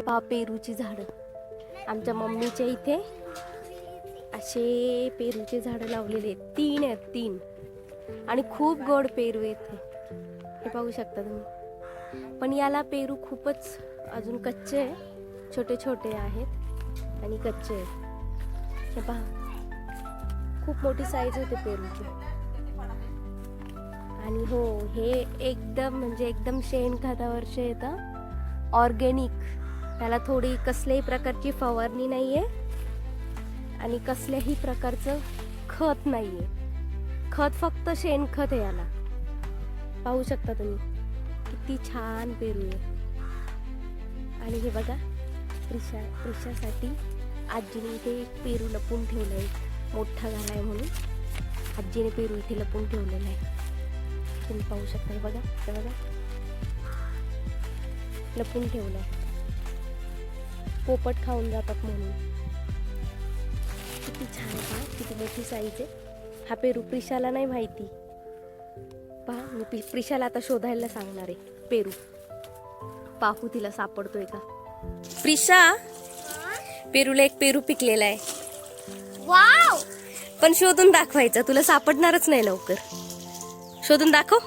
हे पहा पेरूची झाडं. आमच्या मम्मीच्या इथे असे पेरूचे झाडं लावलेले आहेत. तीन आहेत तीन. आणि खूप गोड पेरू आहेत हे. पाहू शकता तुम्ही. पण याला पेरू खूपच अजून कच्चे आहे. छोटे छोटे आहेत आणि कच्चे आहेत. हे पहा. खूप मोठी साईज होते पेरूची. आणि हो हे एकदम म्हणजे एकदम शेणखतावरचे येतं ऑर्गेनिक त्याला थोडी कसल्याही प्रकारची फवारणी नाही आहे आणि कसल्याही प्रकारचं खत नाही आहे खत फक्त शेणखत आहे याला. पाहू शकता तुम्ही किती छान पेरू आहे. आणि हे बघा प्रिशा प्रिशासाठी आजीने इथे एक पेरू लपून ठेवलं आहे मोठा झाला आहे म्हणून आजीने पेरू इथे लपून ठेवलेला आहे. तुम्ही पाहू शकता बघा हे बघा. लपून ठेवलं आहे पोपट खाऊन जातात म्हणून. किती छान आहे पहा किती मोठी साईज आहे. हा पेरू प्रिशाला नाही माहिती. पहा मी प्रिशाला आता शोधायला सांगणार आहे पेरू. पाहू तिला सापडतोय का? प्रिशा पेरूला एक पेरू पिकलेला आहे. वाव पण शोधून दाखवायचा तुला सापडणारच नाही लवकर. शोधून दाखव.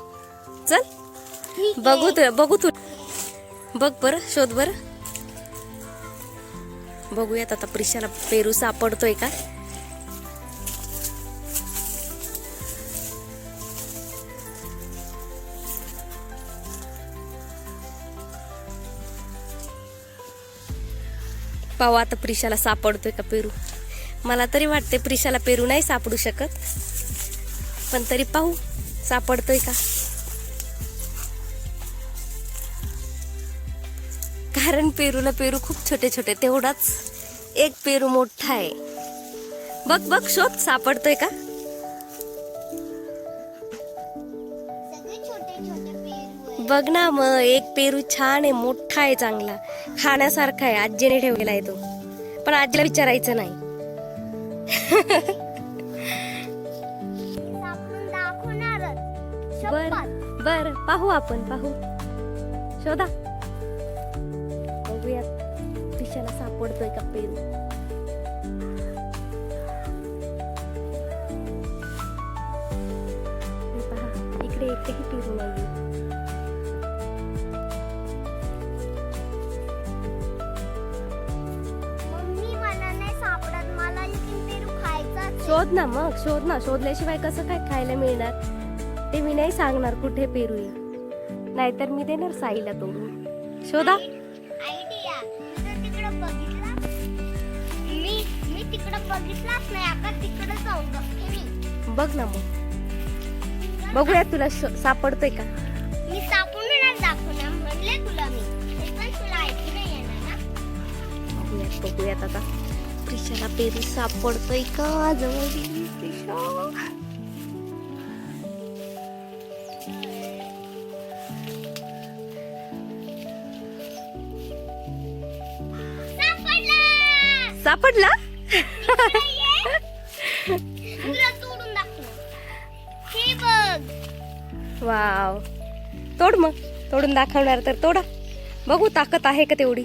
चल. बघू तू बघू तू. बघ बर शोध बर. बघूयात आता प्रिशाला पेरू सापडतोय का? पाहू आता प्रिशाला सापडतोय का पेरू? मला तरी वाटते प्रिशाला पेरू नाही सापडू शकत. पण तरी पाहू सापडतोय का? कारण पेरूला पेरू खूप छोटे छोटे तेवढाच एक पेरू मोठा आहे. बघ बघ शोध सापडतोय का. बघ ना मग एक पेरू छान आहे मोठा आहे चांगला. खाण्यासारखा आहे आजीने ठेवलेला आहे तो. पण आजीला विचारायचं नाही. बर. बर पाहू आपण पाहू. शोधा. सापडतोय का पेरू पहा इकडे एकही पेरू नाही शोध ना मग शोध ना. शोधल्याशिवाय कसं काय खायला मिळणार? ते मी नाही सांगणार कुठे पेरू नाहीतर मी देणार साईला तोडून. शोधा. बघितलाच नाही. आता तिकडे मी. बघ ना मग. बघूयात तुला सापडतोय का? मी सापडून नाही दाखवणार म्हणले तुला मी. ते पण तुला ऐकू नाही येणार ना. बघूयात बघूयात आता. प्रिशाला पेरू सापडतोय का? जवळ गेली प्रिशा सापडला? तुला तोडून दाखव हे बघ वाव. तोड मग. तोडून दाखवणार तर तोडा. बघू ताकद आहे का तेवढी.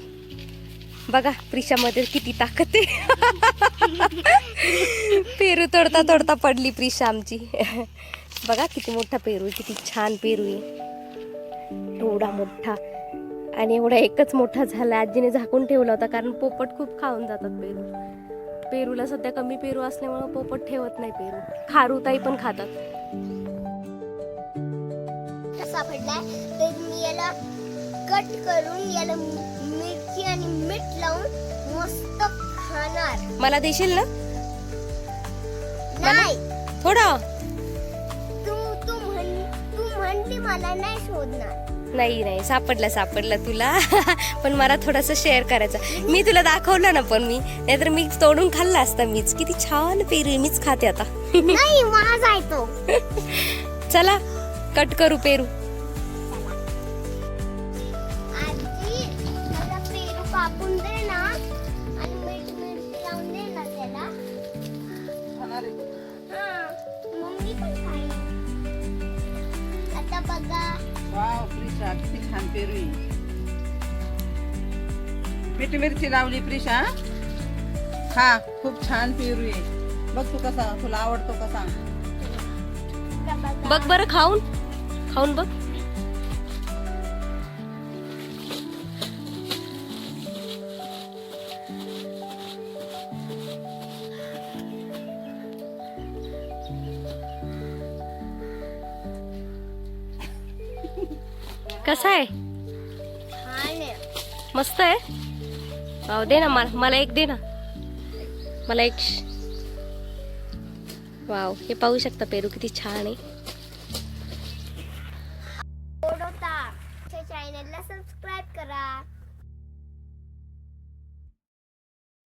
बघा प्रिशामध्ये किती ताकद आहे. पेरू तोडता तोडता पडली प्रिशा आमची. बघा किती मोठा पेरू किती छान पेरू आहे. एवढा मोठा. आणि एवढा एकच मोठा झाला. आजीने झाकून ठेवला होता कारण पोपट खूप खाऊन जातात पेरू. पेरूला सध्या कमी पेरू असल्यामुळे पोपट ठेवत नाही पेरू. खारुताई पण खातात. तर मी याला कट करून याला मिरची आणि मीठ लावून मस्त खाणार. मला देशील ना? नाही. थोडा. तू तू म्हण तू म्हणली मला नाही शोधणार. नाही नाही सापडला सापडला तुला. पण मला थोडस शेअर करायचं. मी तुला दाखवलं ना पण मी. नाहीतर मी तोडून खाल्ला असता मीच. किती छान पेरू मीच खाते आता. नाही माझा आहे तो. चला कट करू पेरू. बघा. वाव प्रिशा किती छान पेरू आहे. मिरची लावली प्रिशा. हा खूप छान पेरू आहे. बघ तू कसा तुला आवडतो कसा. बघ बरं खाऊन. खाऊन बघ. कसा आहे? मस्त आहे? वाव दे ना मला मला एक दे ना. मला एक. वाव हे पाहू शकता पेरू किती छान आहे.